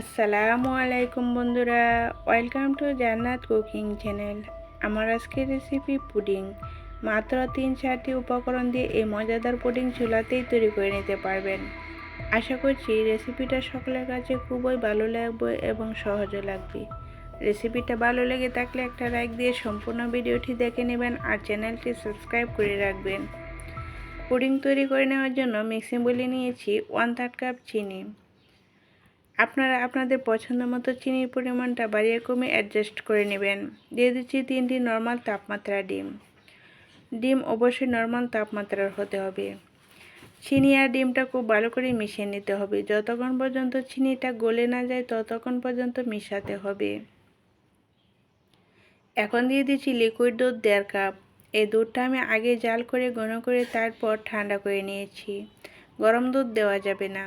আসসালামু আলাইকুম বন্ধুরা, welcome to Jannat cooking channel. আমার আজকের রেসিপি পুডিং। মাত্র তিন চারটি উপকরণ দিয়ে এই মজাদার পুডিং চুলাতেই তৈরি করে নিতে পারবেন। আশা করছি রেসিপিটা সকলের কাছে খুবই ভালো লাগবে এবং সহজও লাগবে। রেসিপিটা ভালো লেগে থাকলে একটা লাইক দিয়ে সম্পূর্ণ ভিডিওটি দেখে নেবেন আর চ্যানেলটি সাবস্ক্রাইব করে রাখবেন। পুডিং তৈরি করে নেওয়ার জন্য মিক্সিং বলে নিয়েছি ওয়ান থার্ড কাপ চিনি। আপনারা আপনাদের পছন্দ মতো চিনির পরিমাণটা বাড়িয়ে কমে অ্যাডজাস্ট করে নেবেন। দিয়ে দিচ্ছি তিনটি নর্মাল তাপমাত্রা ডিম। ডিম অবশ্যই নর্মাল তাপমাত্রার হতে হবে। চিনি আর ডিমটা খুব ভালো করে মিশিয়ে নিতে হবে। যতক্ষণ পর্যন্ত চিনিটা গলে না যায়, ততক্ষণ পর্যন্ত মিশাতে হবে। এখন দিয়ে দিচ্ছি লিকুইড দুধ দেড় কাপ এই দুধটা আমি আগে জাল করে, ঘন করে তারপর ঠান্ডা করে নিয়েছি। গরম দুধ দেওয়া যাবে না।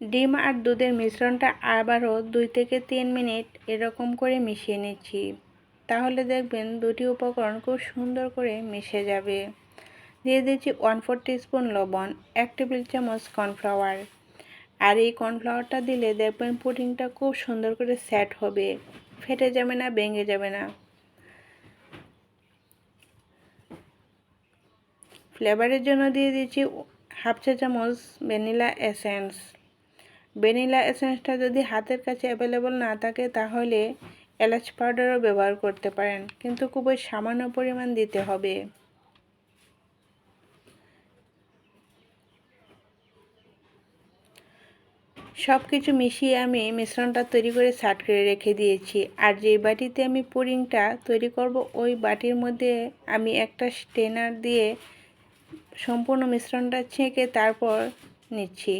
ডিম আর দুধের মিশ্রণটা আবারও দুই থেকে তিন মিনিট এরকম করে মিশিয়ে নিচ্ছি। তাহলে দেখবেন দুটি উপকরণ খুব সুন্দর করে মিশে যাবে। দিয়ে দিচ্ছি ওয়ান ফোর স্পুন লবণ, এক টেবিল চামচ কর্নফ্লাওয়ার আর এই কর্নফ্লাওয়ারটা দিলে দেখবেন পুডিংটা খুব সুন্দর করে সেট হবে। ফেটে যাবে না, ভেঙে যাবে না। ফ্লেভারের জন্য দিয়ে দিচ্ছি হাফ চা চামচ ভ্যানিলা এসেন্স ভ্যানিলা এসেন্সটা যদি হাতের কাছে অ্যাভেলেবল না থাকে, তাহলে এলাচ পাউডারও ব্যবহার করতে পারেন। কিন্তু খুবই সামান্য পরিমাণ দিতে হবে। সব কিছু মিশিয়ে আমি মিশ্রণটা তৈরি করে সাট করে রেখে দিয়েছি। আর যে বাটিতে আমি পুরিংটা তৈরি করব, ওই বাটির মধ্যে আমি একটা স্টেনার দিয়ে সম্পূর্ণ মিশ্রণটা ছেঁকে তারপর নিচ্ছি।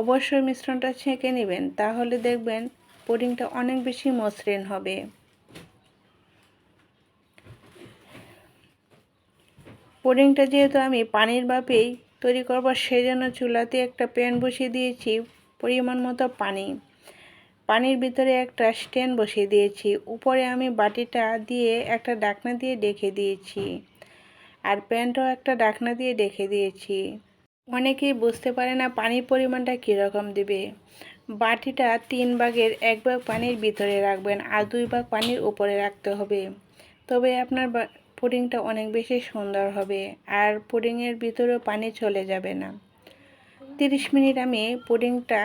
অবশ্যই মিশ্রণটা ছেঁকে নেবেন, তাহলে দেখবেন পুডিংটা অনেক বেশি মসৃণ হবে। পুডিংটা যেহেতু আমি পানির বাপেই তৈরি করব, সেজন্য চুলাতে একটা প্যান বসিয়ে দিয়েছি পরিমাণ মতো পানি। পানির ভিতরে একটা স্ট্যান্ড বসিয়ে দিয়েছি, উপরে আমি বাটিটা দিয়ে একটা ডাকনা দিয়ে ডেকে দিয়েছি। আর প্যানটাও একটা ডাকনা দিয়ে ডেকে দিয়েছি। অনেকেই বুঝতে পারে না পানির পরিমাণটা কীরকম দেবে। বাটিটা তিন ভাগের এক ভাগ পানির ভিতরে রাখবেন আর দুই ভাগ পানির উপরে রাখতে হবে। তবে আপনার পুডিংটা অনেক বেশি সুন্দর হবে আর পুডিংয়ের ভিতরেও পানি চলে যাবে না। তিরিশ মিনিট আমি পুডিংটা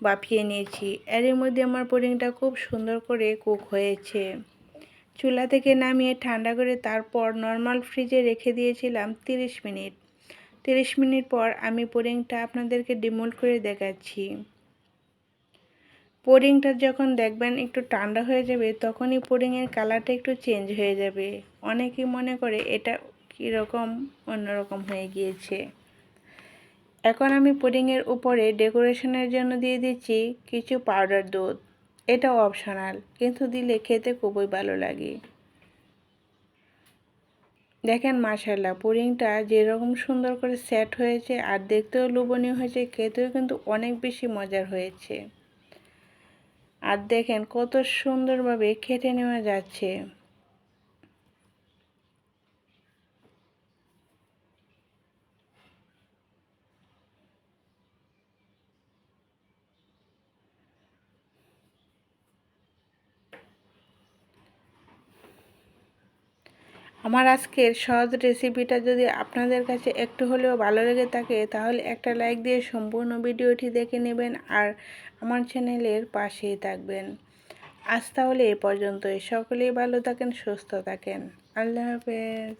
বাফিয়ে নিয়েছি। এর মধ্যে আমার পুডিংটা খুব সুন্দর করে কুক হয়েছে। চুলা থেকে নামিয়ে ঠান্ডা করে তারপর নর্মাল ফ্রিজে রেখে দিয়েছিলাম তিরিশ মিনিট। তিরিশ মিনিট পর আমি পোরিংটা আপনাদেরকে ডিমোল্ড করে দেখাচ্ছি। পোরিংটা যখন দেখবেন একটু ঠান্ডা হয়ে যাবে, তখনই পোরিংয়ের কালারটা একটু চেঞ্জ হয়ে যাবে। অনেকেই মনে করে এটা কীরকম অন্যরকম হয়ে গিয়েছে। এখন আমি পুডিংয়ের উপরে ডেকোরেশনের জন্য দিয়ে দিচ্ছি কিছু পাউডার দুধ। এটা অপশনাল, কিন্তু দিলে খেতে খুবই ভালো লাগে। দেখেন মাশাল্লাহ পুরিংটা যেরকম সুন্দর করে সেট হয়েছে আর দেখতেও লোভনীয় হয়েছে, খেতেও কিন্তু অনেক বেশি মজার হয়েছে। আর দেখেন কত সুন্দরভাবে খেটে নেওয়া যাচ্ছে। আমার আজকের সহজ রেসিপিটা যদি আপনাদের কাছে একটু হলেও ভালো লেগে থাকে, তাহলে একটা লাইক দিয়ে সম্পূর্ণ ভিডিওটি দেখে নেবেন আর আমার চ্যানেলের পাশেই থাকবেন। আজ তাহলে এ পর্যন্তই। সকলেই ভালো থাকেন, সুস্থ থাকেন। আল্লাহ হাফেজ।